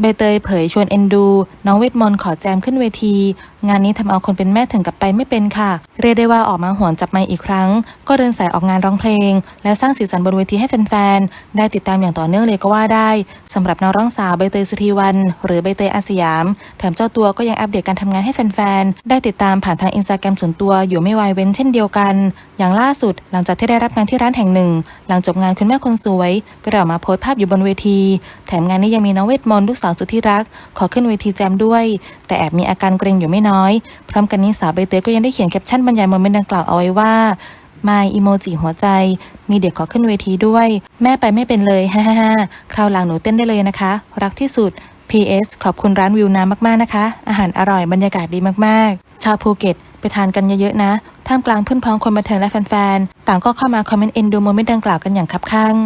ใบเตยเผยชวนเอ็นดู น้องเวทมนต์ขอแจมขึ้นเวที งานนี้ทำเอาคนเป็นแม่ถึงกับไปไม่เป็นค่ะ เรียกได้ว่าออกมาหวนจับไมค์อีกครั้ง ก็เดินสายออกงานร้องเพลง และสร้างสีสันบนเวทีให้แฟนๆ ได้ติดตามอย่างต่อเนื่องเลยก็ว่าได้สำหรับนักร้องสาวใบเตยสุธีวัน หรือใบเตยอาสยาม แถมเจ้าตัวก็ยังอัปเดตการทำงานให้แฟนๆ ได้ติดตามผ่านทางอินสตาแกรมส่วนตัวอยู่ไม่วายเว้นเช่นเดียวกันอย่างล่าสุดหลังจากที่ได้รับงานที่ร้านแห่งหนึ่ง หลังจบงานคุณแม่คนสวย ก็ได้ออกมาโพสต์ภาพอยู่บนเวที แถมงานนี้ยังมีน้องเวทมนต์ลูกสาวสุดที่รัก ขอขึ้นเวทีแจมด้วย แต่แอบมีอาการเกรงอยู่ไม่น้อย พร้อมกันนี้สาวใบเตยก็ยังได้เขียนแคปชั่นบรรยายโมเมนต์ดังกล่าวเอาไว้ว่ามาอีโมจิหัวใจ มีเด็กขอขึ้นเวทีด้วย แม่ไปไม่เป็นเลยฮ่าฮ่าฮ่าคราวหลังหนูเต้นได้เลยนะคะ รักที่สุด PS ขอบคุณร้านวิวน้ำมากๆนะคะ อาหารอร่อยบรรยากาศดีมากๆ ชาวภูเก็ต ไปทานกันเยอะๆนะ ท่ามกลางเพื่อนพ้องคนบันเทิงและแฟนๆ ต่างก็เข้ามาคอมเมนต์เอ็นดูโมเมนต์ดังกล่าวกันอย่างคับคั่ง